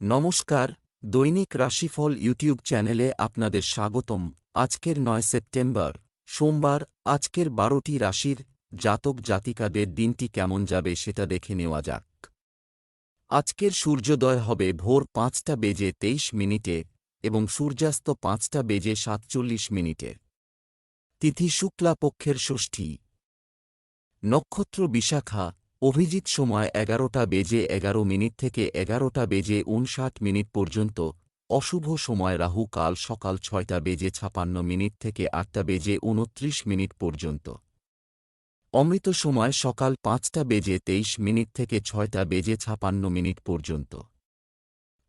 নমস্কার, দৈনিক রাশিফল ইউটিউব চ্যানেলে আপনাদের স্বাগতম। আজকের নয় সেপ্টেম্বর, সোমবার, আজকের বারোটি রাশির জাতক জাতিকাদের দিনটি কেমন যাবে সেটা দেখে নেওয়া যাক। আজকের সূর্যোদয় হবে ভোর পাঁচটা বেজে তেইশ মিনিটে এবং সূর্যাস্ত পাঁচটা বেজে সাতচল্লিশ মিনিটে। তিথি শুক্লা পক্ষের ষষ্ঠী। নক্ষত্র বিশাখা অভিজিৎ সময় এগারোটা বেজে এগারো মিনিট থেকে এগারোটা বেজে উনষাট মিনিট পর্যন্ত। অশুভ সময় রাহু কাল সকাল ছয়টা বেজে ছাপান্ন মিনিট থেকে আটটা বেজে উনত্রিশ মিনিট পর্যন্ত। অমৃত সময় সকাল পাঁচটা বেজে তেইশ মিনিট থেকে ছয়টা বেজে ছাপান্ন মিনিট পর্যন্ত।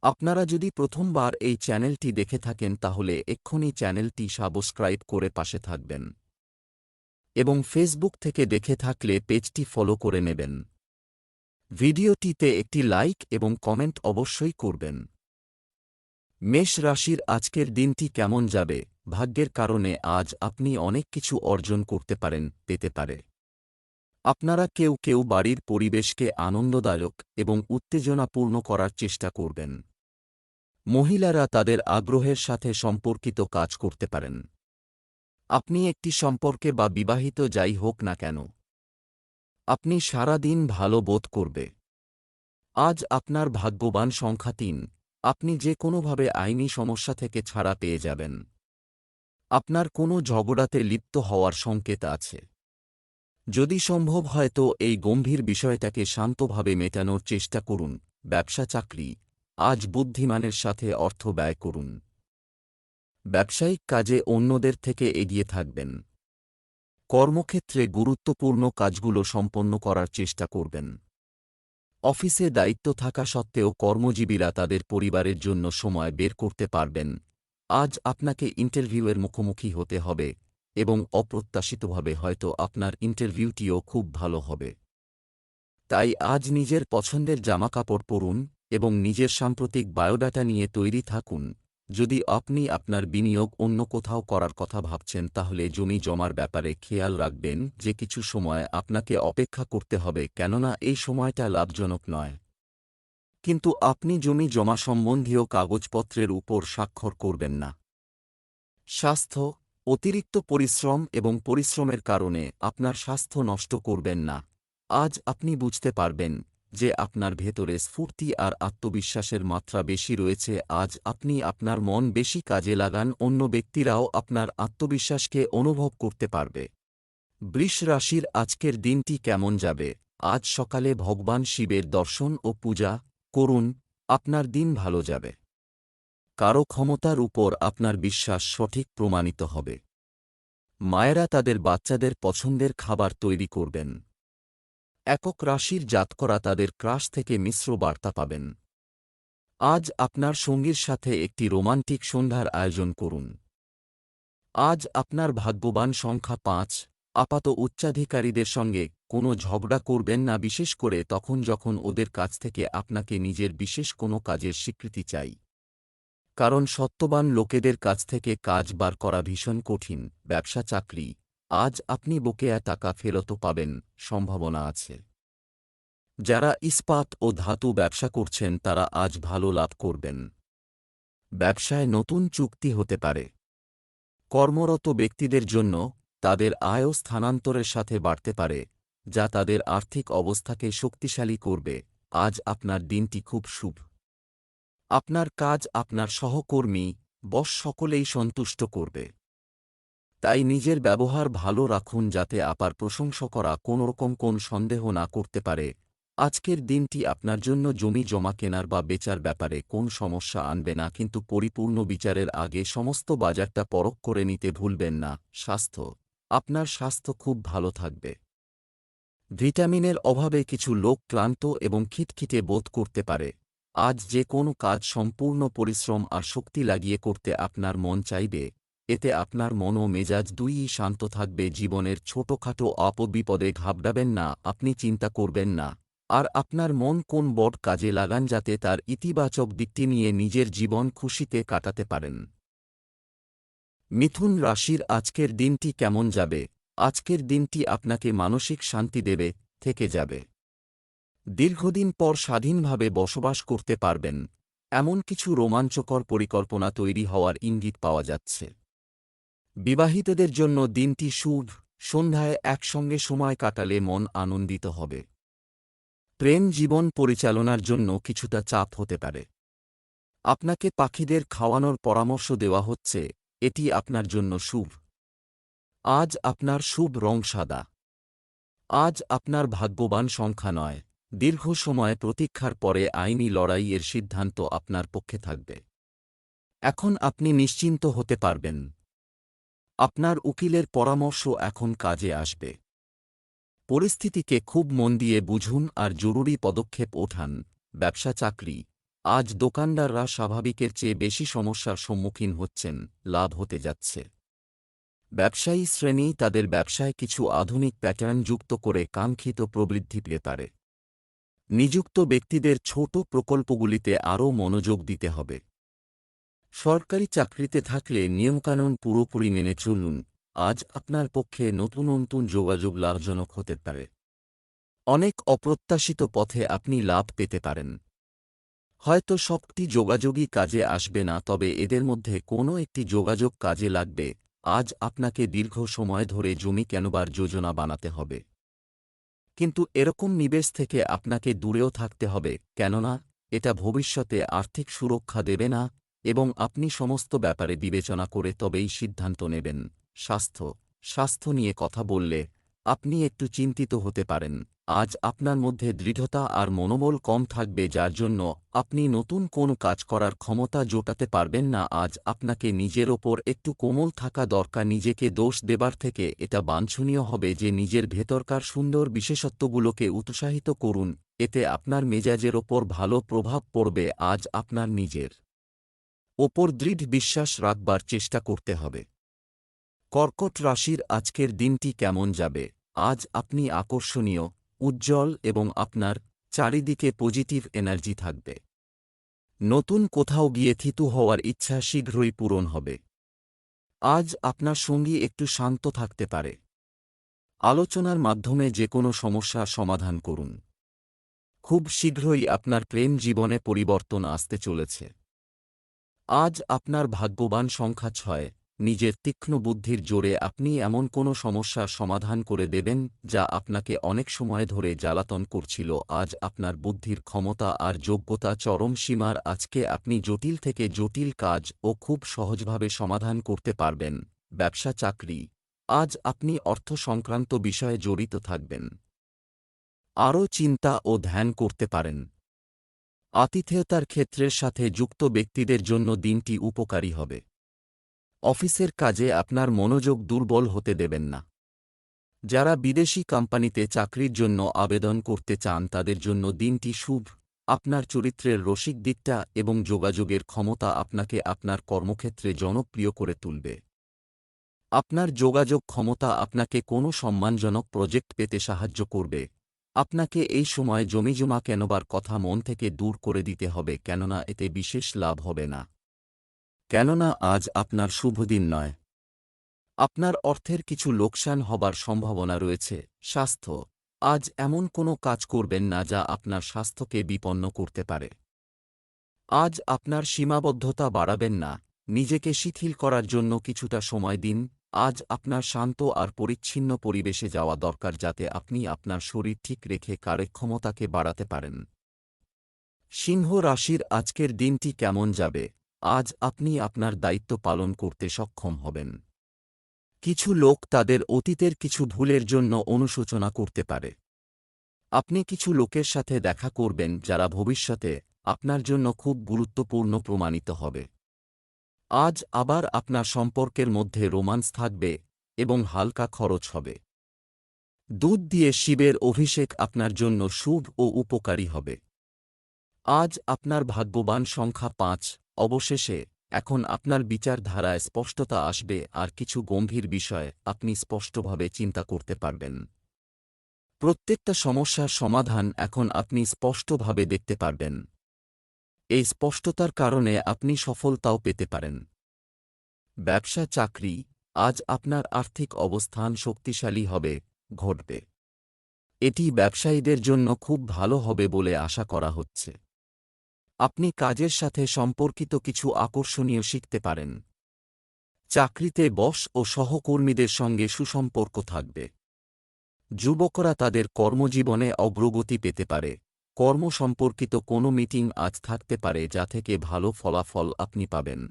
আপনারা যদি প্রথমবার এই চ্যানেলটি দেখে থাকেন তাহলে এক্ষুনি চ্যানেলটি সাবস্ক্রাইব করে পাশে থাকবেন। এবং ফেসবুক থেকে দেখে থাকলে পেজটি ফলো করে নেবেন। ভিডিওটিতে একটি লাইক এবং কমেন্ট অবশ্যই করবেন। মেষ রাশির আজকের দিনটি কেমন যাবে? ভাগ্যের কারণে আজ আপনি অনেক কিছু অর্জন করতে পারেন, পেতে পারে। আপনারা কেউ কেউ বাড়ির পরিবেশকে আনন্দদায়ক এবং উত্তেজনাপূর্ণ করার চেষ্টা করবেন। মহিলারা তাদের আগ্রহের সাথে সম্পর্কিত কাজ করতে পারেন। আপনি একটি সম্পর্কে বা বিবাহিত যাই হোক না কেন, আপনি সারা দিন ভালো বোধ করবে। আজ আপনার ভাগ্যবান সংখ্যা তিন, আপনি যে কোনোভাবে আইনি সমস্যা থেকে ছাড়া পেয়ে যাবেন। আপনার কোনো ঝগড়াতে লিপ্ত হওয়ার সংকেত আছে। যদি সম্ভব হয় তো এই গম্ভীর বিষয়টাকে শান্তভাবে মেটানোর চেষ্টা করুন ব্যবসা চাকরি আজ বুদ্ধিমানের সাথে অর্থ ব্যয় করুন। ব্যবসায়িক কাজে অন্যদের থেকে এগিয়ে থাকবেন। কর্মক্ষেত্রে গুরুত্বপূর্ণ কাজগুলো সম্পন্ন করার চেষ্টা করবেন। অফিসে দায়িত্ব থাকা সত্ত্বেও কর্মজীবীরা তাদের পরিবারের জন্য সময় বের করতে পারবেন। আজ আপনাকে ইন্টারভিউয়ের মুখোমুখি হতে হবে এবং অপ্রত্যাশিতভাবে হয়তো আপনার ইন্টারভিউটিও খুব ভালো হবে। তাই আজ নিজের পছন্দের জামাকাপড় পরুন এবং নিজের সাম্প্রতিক বায়োডাটা নিয়ে তৈরি থাকুন। যদি আপনি আপনার বিনিয়োগ অন্য কোথাও করার কথা ভাবছেন, তাহলে জমি জমার ব্যাপারে খেয়াল রাখবেন যে কিছু সময় আপনাকে অপেক্ষা করতে হবে, কেননা এই সময়টা লাভজনক নয়। কিন্তু আপনি জমি জমা সম্বন্ধীয় কাগজপত্রের উপর স্বাক্ষর করবেন না। স্বাস্থ্য, অতিরিক্ত পরিশ্রম এবং পরিশ্রমের কারণে আপনার স্বাস্থ্য নষ্ট করবেন না। আজ আপনি বুঝতে পারবেন যে আপনার ভেতরে স্ফূর্তি আর আত্মবিশ্বাসের মাত্রা বেশি রয়েছে, আজ আপনি আপনার মন বেশি কাজে লাগান, অন্য ব্যক্তিরাও আপনার আত্মবিশ্বাসকে অনুভব করতে পারবে। বৃষ রাশির আজকের দিনটি কেমন যাবে? আজ সকালে ভগবান শিবের দর্শন ও পূজা করুন, আপনার দিন ভালো যাবে। কারও ক্ষমতার উপর আপনার বিশ্বাস সঠিক প্রমাণিত হবে। মায়েরা তাদের বাচ্চাদের পছন্দের খাবার তৈরি করবেন। একক রাশির জাতকরা তাদের ক্রাশ থেকে মিশ্র বার্তা পাবেন। আজ আপনার সঙ্গীর সাথে একটি রোমান্টিক সন্ধ্যার আয়োজন করুন। আজ আপনার ভাগ্যবান সংখ্যা পাঁচ, আপাত উচ্চাধিকারীদের সঙ্গে কোনো ঝগড়া করবেন না, বিশেষ করে তখন যখন ওদের কাছ থেকে আপনাকে নিজের বিশেষ কোনো কাজের স্বীকৃতি চাই। কারণ সত্যবান লোকেদের কাছ থেকে কাজ বার করা ভীষণ কঠিন, ব্যবসা চাকরি আজ আপনি বকেয়া টাকা ফেরতও পাবেন, সম্ভাবনা আছে। যারা ইস্পাত ও ধাতু ব্যবসা করছেন, তারা আজ ভালো লাভ করবেন। ব্যবসায় নতুন চুক্তি হতে পারে। কর্মরত ব্যক্তিদের জন্য তাদের আয়ও স্থানান্তরের সাথে বাড়তে পারে, যা তাদের আর্থিক অবস্থাকে শক্তিশালী করবে। আজ আপনার দিনটি খুব শুভ। আপনার কাজ আপনার সহকর্মী, বস সকলেই সন্তুষ্ট করবে। তাই নিজের ব্যবহার ভালো রাখুন যাতে আপার প্রশংসা করা কোনোরকম কোন সন্দেহ না করতে পারে। আজকের দিনটি আপনার জন্য জমি জমা কেনার বা বেচার ব্যাপারে কোন সমস্যা আনবে না কিন্তু পরিপূর্ণ বিচারের আগে সমস্ত বাজারটা পরখ করে নিতে ভুলবেন না। স্বাস্থ্য। আপনার স্বাস্থ্য খুব ভালো থাকবে। ভিটামিনের অভাবে কিছু লোক ক্লান্ত এবং খিটখিটে বোধ করতে পারে। আজ যে কোনো কাজ সম্পূর্ণ পরিশ্রম আর শক্তি লাগিয়ে করতে আপনার মন চাইবে। এতে আপনার মন ও মেজাজ দুইই শান্ত থাকবে, জীবনের ছোটখাটো অপবিপদে ঘাবড়াবেন না, আপনি চিন্তা করবেন না। আর আপনার মন কোন বট কাজে লাগান যাতে তার ইতিবাচক দিকটি নিয়ে নিজের জীবন খুশিতে কাটাতে পারেন। মিথুন রাশির আজকের দিনটি কেমন যাবে? আজকের দিনটি আপনাকে মানসিক শান্তি দেবে, থেকে যাবে। দীর্ঘদিন পর স্বাধীনভাবে বসবাস করতে পারবেন। এমন কিছু রোমাঞ্চকর পরিকল্পনা তৈরি হওয়ার ইঙ্গিত পাওয়া যাচ্ছে। বিবাহিতদের জন্য দিনটি শুভ, সন্ধ্যায় একসঙ্গে সময় কাটালে মন আনন্দিত হবে। প্রেম জীবন পরিচালনার জন্য কিছুটা চাপ হতে পারে। আপনাকে পাখিদের খাওয়ানোর পরামর্শ দেওয়া হচ্ছে, এটি আপনার জন্য শুভ। আজ আপনার শুভ রং সাদা। আজ আপনার ভাগ্যবান সংখ্যা নয়। দীর্ঘ সময় প্রতীক্ষার পরে আইনি লড়াইয়ের সিদ্ধান্ত আপনার পক্ষে থাকবে। এখন আপনি নিশ্চিন্ত হতে পারবেন। আপনার উকিলের পরামর্শ এখন কাজে আসবে। পরিস্থিতিকে খুব মন দিয়ে বুঝুন আর জরুরি পদক্ষেপ ওঠান। ব্যবসা চাকরি। আজ দোকানদাররা স্বাভাবিকের চেয়ে বেশি সমস্যার সম্মুখীন হচ্ছেন, লাভ হতে যাচ্ছে। ব্যবসায়ী শ্রেণি তাদের ব্যবসায় কিছু আধুনিক প্যাটার্ন যুক্ত করে কাঙ্ক্ষিত প্রবৃদ্ধি পেতে পারে নিযুক্ত ব্যক্তিদের ছোট প্রকল্পগুলিতে আরও মনোযোগ দিতে হবে। সরকারি চাকরিতে থাকলে নিয়মকানুন পুরোপুরি মেনে চলুন। আজ আপনার পক্ষে নতুন নতুন যোগাযোগ লাভজনক হতে পারে। অনেক অপ্রত্যাশিত পথে আপনি লাভ পেতে পারেন। হয়তো সবটি যোগাযোগই কাজে আসবে না, তবে এদের মধ্যে কোনো একটি যোগাযোগ কাজে লাগবে। আজ আপনাকে দীর্ঘ সময় ধরে জমি কেনবার যোজনা বানাতে হবে। কিন্তু এরকম নিবেশ থেকে আপনাকে দূরেও থাকতে হবে, কেননা এটা ভবিষ্যতে আর্থিক সুরক্ষা দেবে না। এবং আপনি সমস্ত ব্যাপারে বিবেচনা করে তবেই সিদ্ধান্ত নেবেন। স্বাস্থ্য। স্বাস্থ্য নিয়ে কথা বললে আপনি একটু চিন্তিত হতে পারেন। আজ আপনার মধ্যে দৃঢ়তা আর মনোবল কম থাকবে যার জন্য আপনি নতুন কোনো কাজ করার ক্ষমতা জোটাতে পারবেন না। আজ আপনাকে নিজের ওপর একটু কোমল থাকা দরকার। নিজেকে দোষ দেবার থেকে এটা বাঞ্ছনীয় হবে যে নিজের ভেতরকার সুন্দর বিশেষত্বগুলোকে উৎসাহিত করুন। এতে আপনার মেজাজের ওপর ভালো প্রভাব পড়বে। আজ আপনার নিজের ওপর দৃঢ় বিশ্বাস রাখবার চেষ্টা করতে হবে। কর্কট রাশির আজকের দিনটি কেমন যাবে? আজ আপনি আকর্ষণীয়, উজ্জ্বল এবং আপনার চারিদিকে পজিটিভ এনার্জি থাকবে। নতুন কোথাও গিয়ে থিতু হওয়ার ইচ্ছা শীঘ্রই পূরণ হবে। আজ আপনার সঙ্গী একটু শান্ত থাকতে পারে। আলোচনার মাধ্যমে যে কোনো সমস্যার সমাধান করুন। খুব শীঘ্রই আপনার প্রেম জীবনে পরিবর্তন আসতে চলেছে। আজ আপনার ভাগ্যবান সংখ্যা ছয়। নিজের তীক্ষ্ণ বুদ্ধির জোরে আপনি এমন কোনো সমস্যার সমাধান করে দেবেন, যা আপনাকে অনেক সময় ধরে জ্বালাতন করছিল। আজ আপনার বুদ্ধির ক্ষমতা আর যোগ্যতা চরম সীমার। আজকে আপনি জটিল থেকে জটিল কাজ ও খুব সহজভাবে সমাধান করতে পারবেন। ব্যবসা চাকরি। আজ আপনি অর্থ সংক্রান্ত বিষয়ে জড়িত থাকবেন। আরও চিন্তা ও ধ্যান করতে পারেন। আতিথেয়তার ক্ষেত্রের সাথে যুক্ত ব্যক্তিদের জন্য দিনটি উপকারী হবে। অফিসের কাজে আপনার মনোযোগ দুর্বল হতে দেবেন না। যারা বিদেশি কোম্পানিতে চাকরির জন্য আবেদন করতে চান তাদের জন্য দিনটি শুভ। আপনার চরিত্রের রসিক দিকটা এবং যোগাযোগের ক্ষমতা আপনাকে আপনার কর্মক্ষেত্রে জনপ্রিয় করে তুলবে। আপনার যোগাযোগ ক্ষমতা আপনাকে কোনো সম্মানজনক প্রজেক্ট পেতে সাহায্য করবে। আপনাকে এই সময় জমিজমা কেনবার কথা মন থেকে দূর করে দিতে হবে, কেননা এতে বিশেষ লাভ হবে না। কেননা আজ আপনার শুভদিন নয়। আপনার অর্থের কিছু লোকসান হবার সম্ভাবনা রয়েছে। স্বাস্থ্য, আজ এমন কোনো কাজ করবেন না যা আপনার স্বাস্থ্যকে বিপন্ন করতে পারে। আজ আপনার সীমাবদ্ধতা বাড়াবেন না। নিজেকে শিথিল করার জন্য কিছুটা সময় দিন। আজ আপনার শান্ত আর পরিচ্ছিন্ন পরিবেশে যাওয়া দরকার যাতে আপনি আপনার শরীর ঠিক রেখে কার্যক্ষমতাকে বাড়াতে পারেন। সিংহ রাশির আজকের দিনটি কেমন যাবে? আজ আপনি আপনার দায়িত্ব পালন করতে সক্ষম হবেন। কিছু লোক তাদের অতীতের কিছু ভুলের জন্য অনুশোচনা করতে পারে। আপনি কিছু লোকের সাথে দেখা করবেন যারা ভবিষ্যতে আপনার জন্য খুব গুরুত্বপূর্ণ প্রমাণিত হবে। আজ আবার আপনার সম্পর্কের মধ্যে রোমান্স থাকবে এবং হালকা খরচ হবে। দুধ দিয়ে শিবের অভিষেক আপনার জন্য শুভ ও উপকারী হবে। আজ আপনার ভাগ্যবান সংখ্যা পাঁচ, অবশেষে এখন আপনার বিচারধারায় স্পষ্টতা আসবে আর কিছু গম্ভীর বিষয় আপনি স্পষ্টভাবে চিন্তা করতে পারবেন। প্রত্যেকটা সমস্যার সমাধান এখন আপনি স্পষ্টভাবে দেখতে পারবেন। এই স্পষ্টতার কারণে আপনি সফলতাও পেতে পারেন। ব্যবসা চাকরি আজ আপনার আর্থিক অবস্থান শক্তিশালী হবে, ঘটবে। এটি ব্যবসায়ীদের জন্য খুব ভালো হবে বলে আশা করা হচ্ছে। আপনি কাজের সাথে সম্পর্কিত কিছু আকর্ষণীয় শিখতে পারেন। চাকরিতে বস ও সহকর্মীদের সঙ্গে সুসম্পর্ক থাকবে। যুবকরা তাদের কর্মজীবনে অগ্রগতি পেতে পারে। কর্ম সম্পর্কিত কোনো মিটিং আজ থাকতে পারে যা থেকে ভালো ফলাফল আপনি পাবেন।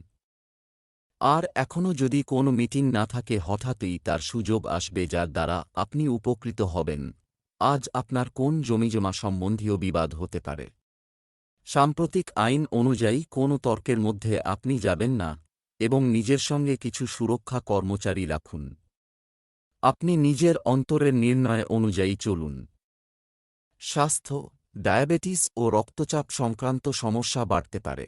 আর এখনও যদি কোনো মিটিং না থাকে, হঠাৎই তার সুযোগ আসবে যার দ্বারা আপনি উপকৃত হবেন। আজ আপনার কোন জমিজমা সম্বন্ধীয় বিবাদ হতে পারে? সাম্প্রতিক আইন অনুযায়ী কোনো তর্কের মধ্যে আপনি যাবেন না এবং নিজের সঙ্গে কিছু সুরক্ষা কর্মচারী রাখুন। আপনি নিজের অন্তরের নির্ণয় অনুযায়ী চলুন। স্বাস্থ্য ডায়াবেটিস ও রক্তচাপ সংক্রান্ত সমস্যা বাড়তে পারে।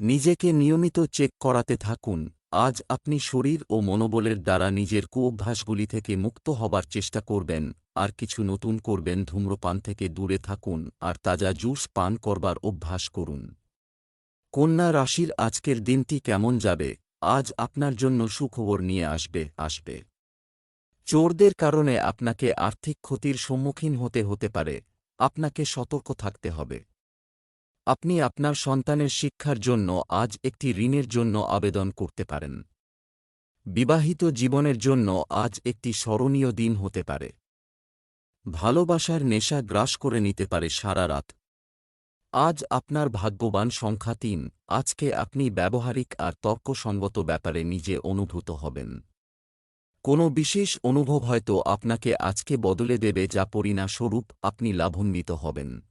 নিজেকে নিয়মিত চেক করাতে থাকুন। আজ আপনি শরীর ও মনোবলের দ্বারা নিজের কুঅভ্যাসগুলি থেকে মুক্ত হবার চেষ্টা করবেন। আর কিছু নতুন করবেন ধূম্রপান থেকে দূরে থাকুন আর তাজা জুস পান করবার অভ্যাস করুন। কন্যা রাশির আজকের দিনটি কেমন যাবে? আজ আপনার জন্য সুখবর নিয়ে আসবে আসবে। চোরদের কারণে আপনাকে আর্থিক ক্ষতির সম্মুখীন হতে হতে পারে। আপনাকে সতর্ক থাকতে হবে। আপনি আপনার সন্তানের শিক্ষার জন্য আজ একটি ঋণের জন্য আবেদন করতে পারেন। বিবাহিত জীবনের জন্য আজ একটি স্মরণীয় দিন হতে পারে। ভালোবাসার নেশা গ্রাস করে নিতে পারে সারা রাত। আজ আপনার ভাগ্যবান সংখ্যা তিন। আজকে আপনি ব্যবহারিক আর তর্কসঙ্গত ব্যাপারে নিজে অনুভূত হবেন। কোনো বিশেষ অনুভব হয়তো আপনাকে আজকে বদলে দেবে যা পরিণাস্বরূপ আপনি লাভান্বিত হবেন।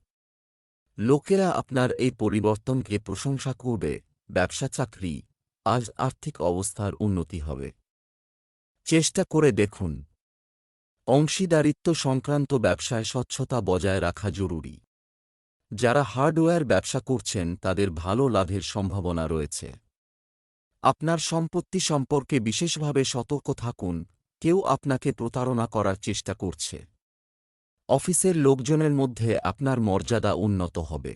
লোকেরা আপনার এই পরিবর্তনকে প্রশংসা করবে, ব্যবসা চাকরি, আজ আর্থিক অবস্থার উন্নতি হবে। চেষ্টা করে দেখুন। অংশীদারিত্ব সংক্রান্ত ব্যবসায় স্বচ্ছতা বজায় রাখা জরুরি। যারা হার্ডওয়্যার ব্যবসা করছেন তাদের ভালো লাভের সম্ভাবনা রয়েছে। আপনার সম্পত্তি সম্পর্কে বিশেষভাবে সতর্ক থাকুন, কেউ আপনাকে প্রতারণা করার চেষ্টা করছে। অফিসের লোকজনের মধ্যে আপনার মর্যাদা উন্নত হবে।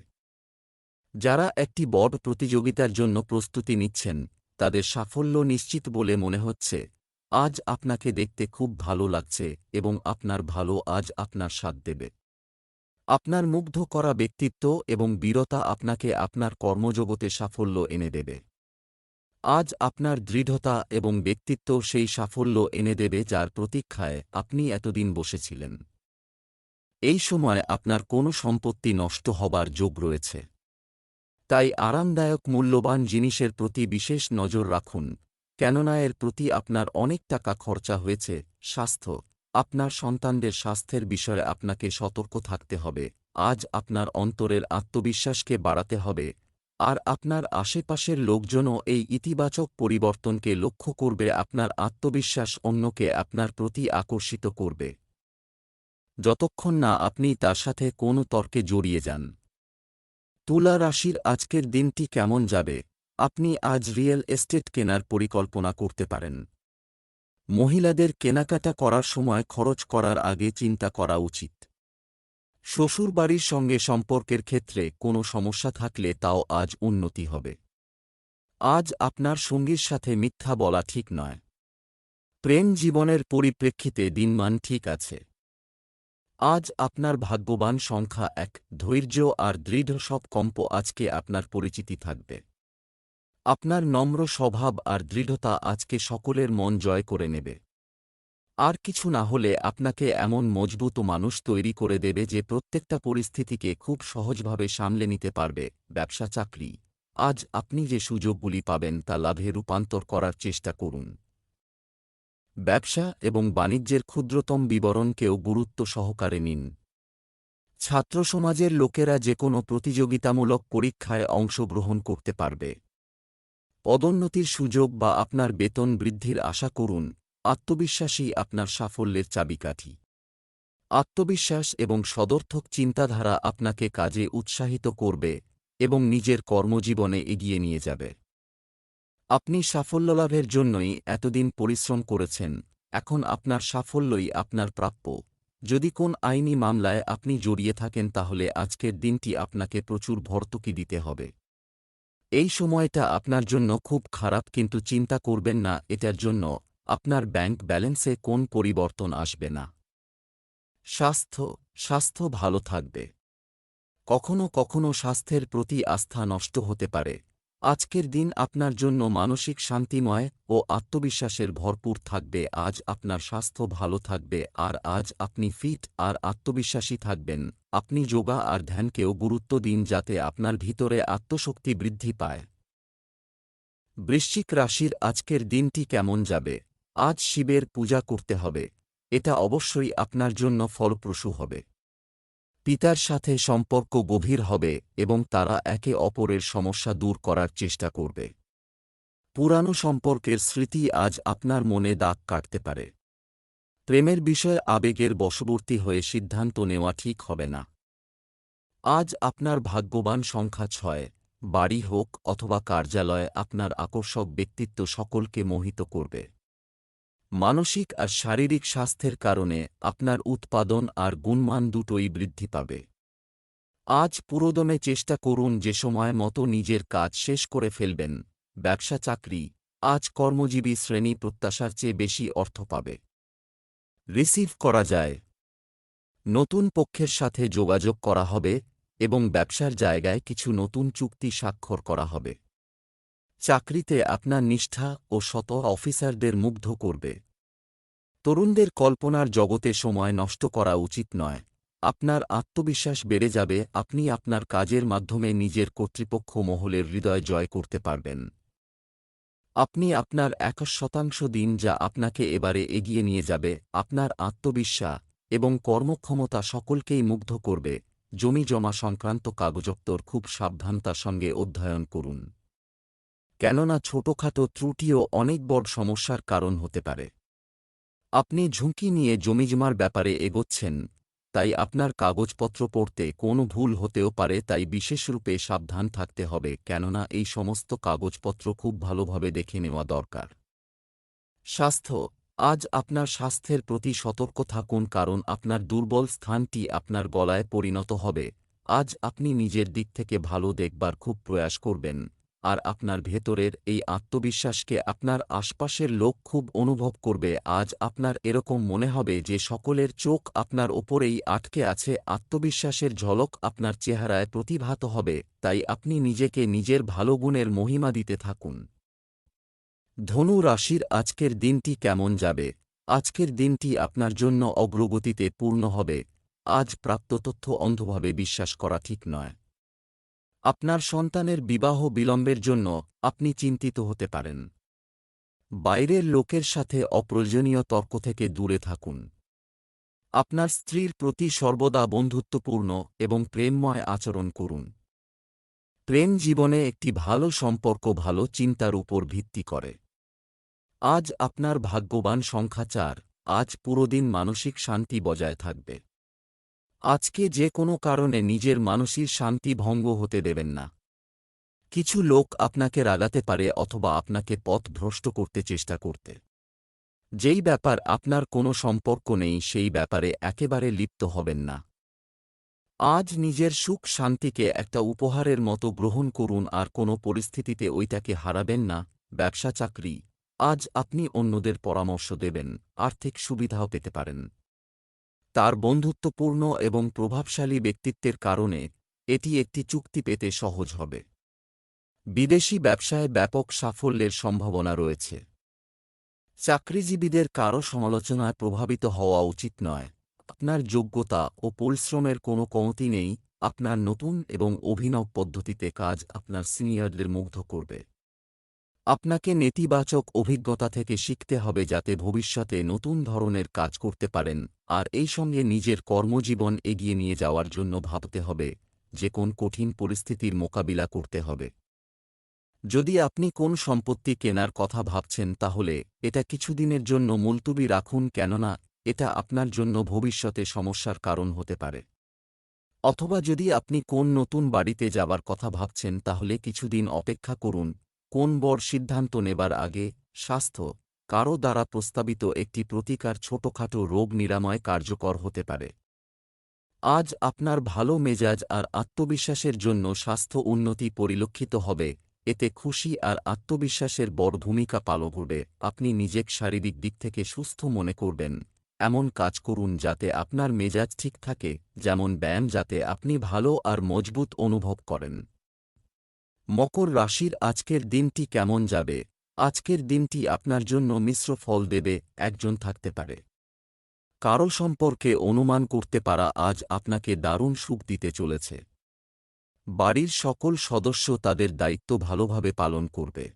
যারা একটি বড় প্রতিযোগিতার জন্য প্রস্তুতি নিচ্ছেন, তাদের সাফল্য নিশ্চিত বলে মনে হচ্ছে। আজ আপনাকে দেখতে খুব ভালো লাগছে এবং আপনার ভালো আজ আপনার স্বাদ দেবে। আপনার মুগ্ধ করা ব্যক্তিত্ব এবং বীরতা আপনাকে আপনার কর্মজগতে সাফল্য এনে দেবে। আজ আপনার দৃঢ়তা এবং ব্যক্তিত্ব সেই সাফল্য এনে দেবে যার প্রতীক্ষায় আপনি এতদিন বসেছিলেন। এই সময় আপনার কোনো সম্পত্তি নষ্ট হবার যোগ রয়েছে। তাই আরামদায়ক মূল্যবান জিনিসের প্রতি বিশেষ নজর রাখুন, কেননা এর প্রতি আপনার অনেক টাকা খরচা হয়েছে, স্বাস্থ্য, আপনার সন্তানদের স্বাস্থ্যের বিষয়ে আপনাকে সতর্ক থাকতে হবে, আজ আপনার অন্তরের আত্মবিশ্বাসকে বাড়াতে হবে আর আপনার আশেপাশের লোকজনও এই ইতিবাচক পরিবর্তনকে লক্ষ্য করবে, আপনার আত্মবিশ্বাস অন্যকে আপনার প্রতি আকর্ষিত করবে। যতক্ষণ না আপনি তার সাথে কোনো তর্কে জড়িয়ে যান। তুলা রাশির আজকের দিনটি কেমন যাবে? আপনি আজ রিয়েল এস্টেট কেনার পরিকল্পনা করতে পারেন। মহিলাদের কেনাকাটা করার সময় খরচ করার আগে চিন্তা করা উচিত। শ্বশুরবাড়ির সঙ্গে সম্পর্কের ক্ষেত্রে কোনো সমস্যা থাকলে তাও আজ উন্নতি হবে। আজ আপনার সঙ্গীর সাথে মিথ্যা বলা ঠিক নয়। প্রেম জীবনের পরিপ্রেক্ষিতে দিনমান ঠিক আছে। আজ আপনার ভাগ্যবান সংখ্যা এক, ধৈর্য আর দৃঢ় সব কম্প আজকে আপনার পরিচিতি থাকবে। আপনার নম্র স্বভাব আর দৃঢ়তা আজকে সকলের মন জয় করে নেবে। আর কিছু না হলে আপনাকে এমন মজবুত মানুষ তৈরি করে দেবে যে প্রত্যেকটা পরিস্থিতিকে খুব সহজভাবে সামলে নিতে পারবে, ব্যবসা, চাকরি। আজ আপনি যে সুযোগগুলি পাবেন তা লাভে রূপান্তর করার চেষ্টা করুন। ব্যবসা এবং বাণিজ্যের ক্ষুদ্রতম বিবরণকেও গুরুত্ব সহকারে নিন। ছাত্র সমাজের লোকেরা যে কোনো প্রতিযোগিতামূলক পরীক্ষায় অংশগ্রহণ করতে পারবে। পদোন্নতির সুযোগ বা আপনার বেতন বৃদ্ধির আশা করুন। আত্মবিশ্বাসী আপনার সাফল্যের চাবিকাঠি। আত্মবিশ্বাস এবং সদর্থক চিন্তাধারা আপনাকে কাজে উৎসাহিত করবে এবং নিজের কর্মজীবনে এগিয়ে নিয়ে যাবে। আপনি সাফল্য লাভের জন্যই এতদিন পরিশ্রম করেছেন, এখন আপনার সাফল্যই আপনার প্রাপ্য। যদি কোন আইনি মামলায় আপনি জড়িয়ে থাকেন তাহলে আজকের দিনটি আপনাকে প্রচুর ভর্তুকি দিতে হবে। এই সময়টা আপনার জন্য খুব খারাপ কিন্তু চিন্তা করবেন না, এটার জন্য আপনার ব্যাংক ব্যালেন্সে কোন পরিবর্তন আসবে না। স্বাস্থ্য স্বাস্থ্য ভালো থাকবে। কখনো কখনো স্বাস্থ্যের প্রতি আস্থা নষ্ট হতে পারে। আজকের দিন আপনার জন্য মানসিক শান্তিময় ও আত্মবিশ্বাসের ভরপুর থাকবে। আজ আপনার স্বাস্থ্য ভালো থাকবে আর আজ আপনি ফিট আর আত্মবিশ্বাসী থাকবেন। আপনি যোগা আর ধ্যানকেও গুরুত্ব দিন যাতে আপনার ভিতরে আত্মশক্তি বৃদ্ধি পায়। বৃশ্চিক রাশির আজকের দিনটি কেমন যাবে? আজ শিবের পূজা করতে হবে। এটা অবশ্যই আপনার জন্য ফলপ্রসূ হবে। পিতার সাথে সম্পর্ক গভীর হবে এবং তারা একে অপরের সমস্যা দূর করার চেষ্টা করবে। পুরানো সম্পর্কের স্মৃতি আজ আপনার মনে দাগ কাটতে পারে। প্রেমের বিষয়ে আবেগের বশবর্তী হয়ে সিদ্ধান্ত নেওয়া ঠিক হবে না। আজ আপনার ভাগ্যবান সংখ্যা ছয়, বাড়ি হোক অথবা কার্যালয়ে আপনার আকর্ষক ব্যক্তিত্ব সকলকে মোহিত করবে। মানসিক আর শারীরিক স্বাস্থ্যের কারণে আপনার উৎপাদন আর গুণমান দুটোই বৃদ্ধি পাবে। আজ পুরোদমে চেষ্টা করুন যে সময় মতো নিজের কাজ শেষ করে ফেলবেন। ব্যবসা, চাকরি, আজ কর্মজীবী শ্রেণি প্রত্যাশার চেয়ে বেশি অর্থ পাবে। রিসিভ করা যায়। নতুন পক্ষের সাথে যোগাযোগ করা হবে এবং ব্যবসার জায়গায় কিছু নতুন চুক্তি স্বাক্ষর করা হবে। চাকরিতে আপনার নিষ্ঠা ও শত অফিসারদের মুগ্ধ করবে। তরুণদের কল্পনার জগতে সময় নষ্ট করা উচিত নয়। আপনার আত্মবিশ্বাস বেড়ে যাবে, আপনি আপনার কাজের মাধ্যমে নিজের কর্তৃপক্ষ মহলের হৃদয় জয় করতে পারবেন। আপনি আপনার একাশ শতাংশ দিন যা আপনাকে এবারে এগিয়ে নিয়ে যাবে, আপনার আত্মবিশ্বাস এবং কর্মক্ষমতা সকলকেই মুগ্ধ করবে। জমি জমা সংক্রান্ত কাগজপত্র খুব সাবধানতার সঙ্গে অধ্যয়ন করুন। কেননা ছোটখাটো ত্রুটিও অনেক বড় সমস্যার কারণ হতে পারে। আপনি ঝুঁকি নিয়ে জমিজমার ব্যাপারে এগোচ্ছেন, তাই আপনার কাগজপত্র পড়তে কোনো ভুল হতেও পারে, তাই বিশেষরূপে সাবধান থাকতে হবে, কেননা এই সমস্ত কাগজপত্র খুব ভালোভাবে দেখে নেওয়া দরকার। স্বাস্থ্য, আজ আপনার স্বাস্থ্যের প্রতি সতর্ক থাকুন, কারণ আপনার দুর্বল স্থানটি আপনার গলায় পরিণত হবে। আজ আপনি নিজের দিক থেকে ভালো দেখবার খুব প্রয়াস করবেন। আর আপনার ভেতরের এই আত্মবিশ্বাসকে আপনার আশপাশের লোক খুব অনুভব করবে। আজ আপনার এরকম মনে হবে যে সকলের চোখ আপনার ওপরেই আটকে আছে, আত্মবিশ্বাসের ঝলক আপনার চেহারায় প্রতিভাত হবে। তাই আপনি নিজেকে নিজের ভালো গুণের মহিমা দিতে থাকুন। ধনু রাশির আজকের দিনটি কেমন যাবে? আজকের দিনটি আপনার জন্য অগ্রগতিতে পূর্ণ হবে। আজ প্রাপ্ত তথ্য অন্ধভাবে বিশ্বাস করা ঠিক নয়। আপনার সন্তানের বিবাহ বিলম্বের জন্য আপনি চিন্তিত হতে পারেন। বাইরের লোকের সাথে অপ্রয়োজনীয় তর্ক থেকে দূরে থাকুন। আপনার স্ত্রীর প্রতি সর্বদা বন্ধুত্বপূর্ণ এবং প্রেমময় আচরণ করুন। প্রেম জীবনে একটি ভালো সম্পর্ক ভালো চিন্তার উপর ভিত্তি করে। আজ আপনার ভাগ্যবান সংখ্যা চার, আজ পুরোদিন মানসিক শান্তি বজায় থাকবে। আজকে যে কোনো কারণে নিজের মানসিক শান্তি ভঙ্গ হতে দেবেন না। কিছু লোক আপনাকে রাগাতে পারে অথবা আপনাকে পথ ভ্রষ্ট করতে চেষ্টা করতে। যেই ব্যাপার আপনার কোনো সম্পর্ক নেই, সেই ব্যাপারে একেবারে লিপ্ত হবেন না। আজ নিজের সুখ শান্তিকে একটা উপহারের মতো গ্রহণ করুন, আর কোনো পরিস্থিতিতে ওইটাকে হারাবেন না। ব্যবসা চাকরি, আজ আপনি অন্যদের পরামর্শ দেবেন, আর্থিক সুবিধাও পেতে পারেন। তার বন্ধুত্বপূর্ণ এবং প্রভাবশালী ব্যক্তিত্বের কারণে এটি একটি চুক্তি পেতে সহজ হবে। বিদেশি ব্যবসায় ব্যাপক সাফল্যের সম্ভাবনা রয়েছে। চাকরিজীবীদের কারও সমালোচনায় প্রভাবিত হওয়া উচিত নয়। আপনার যোগ্যতা ও পরিশ্রমের কোনো কমতি নেই। আপনার নতুন এবং অভিনব পদ্ধতিতে কাজ আপনার সিনিয়রদের মুগ্ধ করবে। আপনাকে নেতিবাচক অভিজ্ঞতা থেকে শিখতে হবে যাতে ভবিষ্যতে নতুন ধরনের কাজ করতে পারেন, আর এই সঙ্গে নিজের কর্মজীবন এগিয়ে নিয়ে যাওয়ার জন্য ভাবতে হবে, যে কোন কঠিন পরিস্থিতির মোকাবিলা করতে হবে। যদি আপনি কোন সম্পত্তি কেনার কথা ভাবছেন, তাহলে এটা কিছুদিনের জন্য মুলতুবি রাখুন কেননা এটা আপনার জন্য ভবিষ্যতে সমস্যার কারণ হতে পারে। অথবা যদি আপনি কোন নতুন বাড়িতে যাবার কথা ভাবছেন, তাহলে কিছুদিন অপেক্ষা করুন কোন বর সিদ্ধান্ত নেবার আগে স্বাস্থ্য কারও দ্বারা প্রস্তাবিত একটি প্রতিকার ছোটখাটো রোগ নিরাময় কার্যকর হতে পারে। আজ আপনার ভালো মেজাজ আর আত্মবিশ্বাসের জন্য স্বাস্থ্য উন্নতি পরিলক্ষিত হবে, এতে খুশি আর আত্মবিশ্বাসের বড় ভূমিকা পালন করবে। আপনি নিজেক শারীরিক দিক থেকে সুস্থ মনে করবেন। এমন কাজ করুন যাতে আপনার মেজাজ ঠিক থাকে, যেমন ব্যায়াম যাতে আপনি ভালো আর মজবুত অনুভব করেন। মকর রাশির আজকের দিনটি কেমন যাবে? আজকের দিনটি আপনার জন্য মিশ্র ফল দেবে, একজন থাকতে পারে। কারও সম্পর্কে অনুমান করতে পারা আজ আপনাকে দারুণ সুখ দিতে চলেছে। বাড়ির সকল সদস্য তাদের দায়িত্ব ভালোভাবে পালন করবে।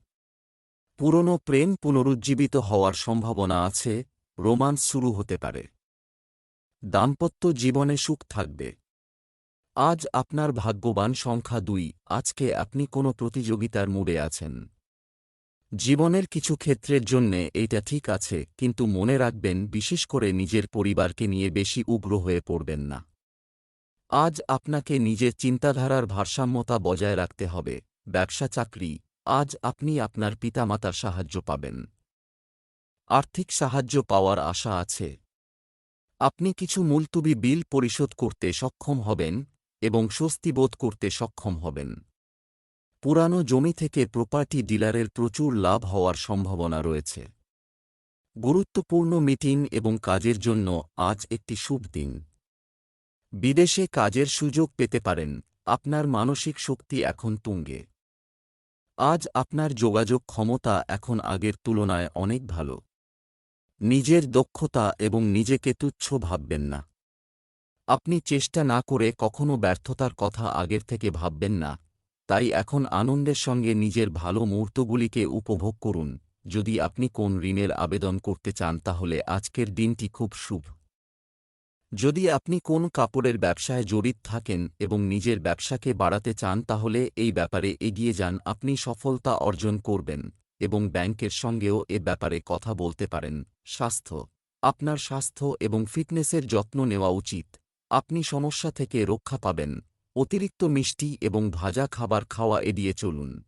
পুরনো প্রেম পুনরুজ্জীবিত হওয়ার সম্ভাবনা আছে, রোমান্স শুরু হতে পারে। দাম্পত্য জীবনে সুখ থাকবে। আজ আপনার ভাগ্যবান সংখ্যা দুই। আজকে আপনি কোনো প্রতিযোগিতার মুডে আছেন। জীবনের কিছু ক্ষেত্রের জন্যে এইটা ঠিক আছে, কিন্তু মনে রাখবেন, বিশেষ করে নিজের পরিবারকে নিয়ে বেশি উগ্র হয়ে পড়বেন না। আজ আপনাকে নিজের চিন্তাধারার ভারসাম্যতা বজায় রাখতে হবে। ব্যবসা, চাকরি, আজ আপনি আপনার পিতামাতার সাহায্য পাবেন। আর্থিক সাহায্য পাওয়ার আশা আছে। আপনি কিছু মুলতুবি বিল পরিশোধ করতে সক্ষম হবেন এবং স্বস্তি বোধ করতে সক্ষম হবেন। পুরানো জমি থেকে প্রপার্টি ডিলারের প্রচুর লাভ হওয়ার সম্ভাবনা রয়েছে। গুরুত্বপূর্ণ মিটিং এবং কাজের জন্য আজ একটি শুভ দিন। বিদেশে কাজের সুযোগ পেতে পারেন, আপনার মানসিক শক্তি এখন তুঙ্গে। আজ আপনার যোগাযোগ ক্ষমতা এখন আগের তুলনায় অনেক ভালো। নিজের দক্ষতা এবং নিজেকে তুচ্ছ ভাববেন না। আপনি চেষ্টা না করে কখনো ব্যর্থতার কথা আগের থেকে ভাববেন না। তাই এখন আনন্দের সঙ্গে নিজের ভালো মুহূর্তগুলিকে উপভোগ করুন। যদি আপনি কোন ঋণের আবেদন করতে চান, তাহলে আজকের দিনটি খুব শুভ। যদি আপনি কোন কাপড়ের ব্যবসায় জড়িত থাকেন এবং নিজের ব্যবসাকে বাড়াতে চান, তাহলে এই ব্যাপারে এগিয়ে যান। আপনি সফলতা অর্জন করবেন এবং ব্যাংকের সঙ্গেও এ ব্যাপারে কথা বলতে পারেন। স্বাস্থ্য, আপনার স্বাস্থ্য এবং ফিটনেসের যত্ন নেওয়া উচিত। আপনি সমস্যা থেকে রক্ষা পাবেন। অতিরিক্ত মিষ্টি এবং ভাজা খাবার খাওয়া এড়িয়ে চলুন।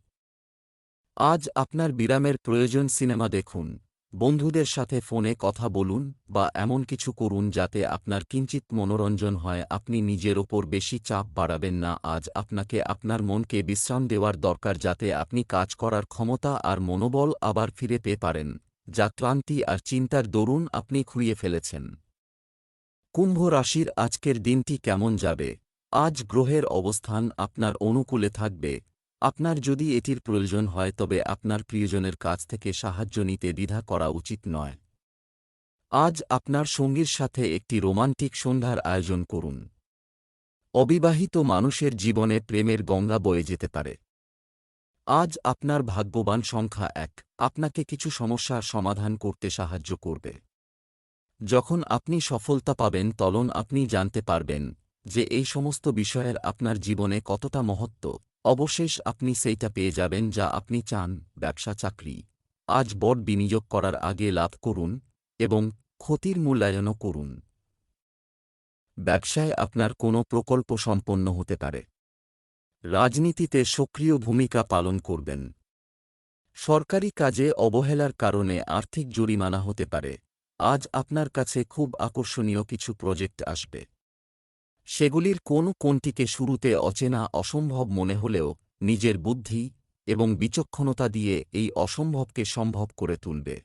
আজ আপনার বিরামের প্রয়োজন সিনেমা দেখুন। বন্ধুদের সাথে ফোনে কথা বলুন বা এমন কিছু করুন যাতে আপনার কিঞ্চিত মনোরঞ্জন হয়। আপনি নিজের ওপর বেশি চাপ বাড়াবেন না। আজ আপনাকে আপনার মনকে বিশ্রাম দেওয়ার দরকার যাতে আপনি কাজ করার ক্ষমতা আর মনোবল আবার ফিরে পেয়ে পারেন। যা ক্লান্তি আর চিন্তার দরুন আপনি খুঁড়িয়ে ফেলেছেন। কুম্ভ রাশির আজকের দিনটি কেমন যাবে? আজ গ্রহের অবস্থান আপনার অনুকূলে থাকবে। আপনার যদি এটির প্রয়োজন হয় তবে আপনার প্রিয়জনের কাছ থেকে সাহায্য নিতে দ্বিধা করা উচিত নয়। আজ আপনার সঙ্গীর সাথে একটি রোমান্টিক সন্ধ্যার আয়োজন করুন। অবিবাহিত মানুষের জীবনে প্রেমের গঙ্গা বয়ে যেতে পারে। আজ আপনার ভাগ্যবান সংখ্যা এক। আপনাকে কিছু সমস্যার সমাধান করতে সাহায্য করবে। যখন আপনি সফলতা পাবেন তখন আপনি জানতে পারবেন যে এই সমস্ত বিষয়ের আপনার জীবনে কতটা মহত্ব। অবশেষ আপনি সেইটা পেয়ে যাবেন যা আপনি চান, ব্যবসা, চাকরি। আজ বড় বিনিয়োগ করার আগে লাভ করুন এবং ক্ষতির মূল্যায়নও করুন। ব্যবসায় আপনার কোনো প্রকল্প সম্পন্ন হতে পারে। রাজনীতিতে সক্রিয় ভূমিকা পালন করবেন। সরকারি কাজে অবহেলার কারণে আর্থিক জরিমানা হতে পারে। আজ আপনার কাছে খুব আকর্ষণীয় কিছু প্রজেক্ট আসবে। সেগুলির কোন কোনটিকে শুরুতে অচেনা অসম্ভব মনে হলেও নিজের বুদ্ধি এবং বিচক্ষণতা দিয়ে এই অসম্ভবকে সম্ভব করে তুলবে।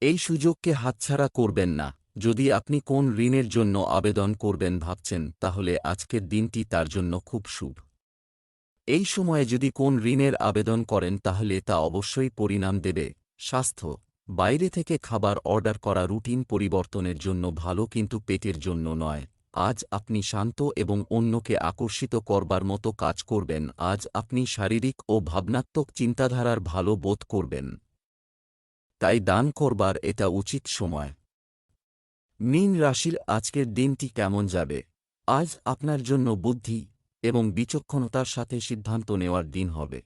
এই সুযোগকে হাতছাড়া করবেন না। যদি আপনি কোন ঋণের জন্য আবেদন করবেন ভাবছেন, তাহলে আজকের দিনটি তার জন্য খুব শুভ। এই সময়ে যদি কোন ঋণের আবেদন করেন, তাহলে তা অবশ্যই পরিণাম দেবে। স্বাস্থ্য বাইরে থেকে খাবার অর্ডার করা রুটিন পরিবর্তনের জন্য ভালো কিন্তু পেটের জন্য নয়। আজ আপনি শান্ত এবং অন্যকে আকর্ষিত করবার মতো কাজ করবেন। আজ আপনি শারীরিক ও ভাবনাত্মক চিন্তাধারার ভালো বোধ করবেন। তাই দান করবার এটা উচিত সময়। মীন রাশির আজকের দিনটি কেমন যাবে? আজ আপনার জন্য বুদ্ধি এবং বিচক্ষণতার সাথে সিদ্ধান্ত নেওয়ার দিন হবে।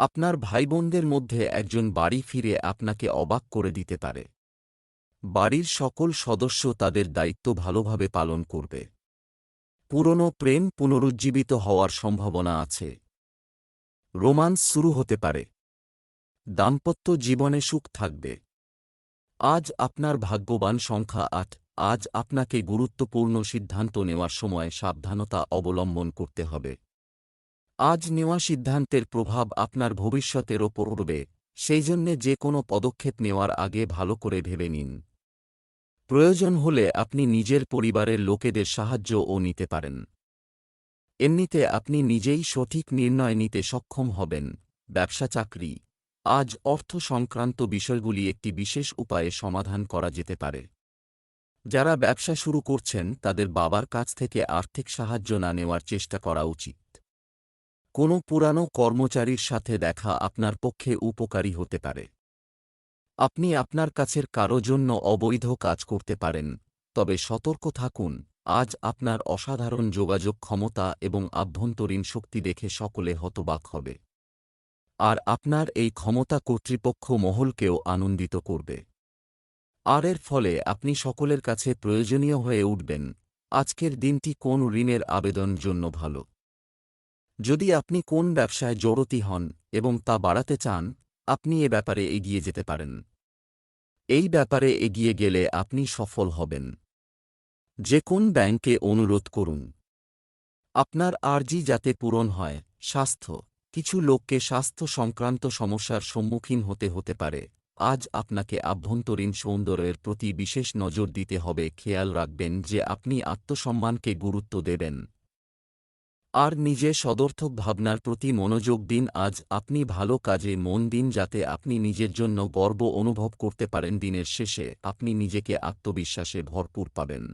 আপনার ভাইবোনদের মধ্যে একজন বাড়ি ফিরে আপনাকে অবাক করে দিতে পারে। বাড়ির সকল সদস্য তাদের দায়িত্ব ভালোভাবে পালন করবে। পুরনো প্রেম পুনরুজ্জীবিত হওয়ার সম্ভাবনা আছে। রোমান্স শুরু হতে পারে। দাম্পত্য জীবনে সুখ থাকবে। আজ আপনার ভাগ্যবান সংখ্যা আট, আজ আপনাকে গুরুত্বপূর্ণ সিদ্ধান্ত নেওয়ার সময় সাবধানতা অবলম্বন করতে হবে। আজ নেওয়া সিদ্ধান্তের প্রভাব আপনার ভবিষ্যতের ওপর উঠবে, সেই জন্যে যে কোনো পদক্ষেপ নেওয়ার আগে ভালো করে ভেবে নিন। প্রয়োজন হলে আপনি নিজের পরিবারের লোকেদের সাহায্যও নিতে পারেন। এমনিতে আপনি নিজেই সঠিক নির্ণয় নিতে সক্ষম হবেন, ব্যবসা চাকরি। আজ অর্থ সংক্রান্ত বিষয়গুলি একটি বিশেষ উপায়ে সমাধান করা যেতে পারে। যারা ব্যবসা শুরু করছেন, তাদের বাবার কাছ থেকে আর্থিক সাহায্য না নেওয়ার চেষ্টা করা উচিত। কোনো পুরানো কর্মচারীর সাথে দেখা আপনার পক্ষে উপকারী হতে পারে। আপনি আপনার কাছের কারও জন্য অবৈধ কাজ করতে পারেন, তবে সতর্ক থাকুন, আজ আপনার অসাধারণ যোগাযোগ ক্ষমতা এবং আভ্যন্তরীণ শক্তি দেখে সকলে হতবাক হবে। আর আপনার এই ক্ষমতা কর্তৃপক্ষ মহলকেও আনন্দিত করবে। আর এর ফলে আপনি সকলের কাছে প্রয়োজনীয় হয়ে উঠবেন। আজকের দিনটি কোন ঋণের আবেদন জন্য ভালো? যদি আপনি কোন ব্যবসায় জড়তি হন এবং তা বাড়াতে চান, আপনি এ ব্যাপারে এগিয়ে যেতে পারেন। এই ব্যাপারে এগিয়ে গেলে আপনি সফল হবেন। যে কোন ব্যাংকে অনুরোধ করুন। আপনার আর্জি যাতে পূরণ হয়, স্বাস্থ্য, কিছু লোককে স্বাস্থ্য সংক্রান্ত সমস্যার সম্মুখীন হতে হতে পারে। আজ আপনাকে আভ্যন্তরীণ সৌন্দর্যের প্রতি বিশেষ নজর দিতে হবে। খেয়াল রাখবেন যে আপনি আত্মসম্মানকে গুরুত্ব দেবেন। আর নিজে সদর্থক ভাবনার প্রতি মনোযোগ দিন। আজ আপনি ভালো কাজে মন দিন যাতে আপনি নিজের জন্য গর্ব অনুভব করতে পারেন। দিনের শেষে আপনি নিজেকে আত্মবিশ্বাসে ভরপুর পাবেন।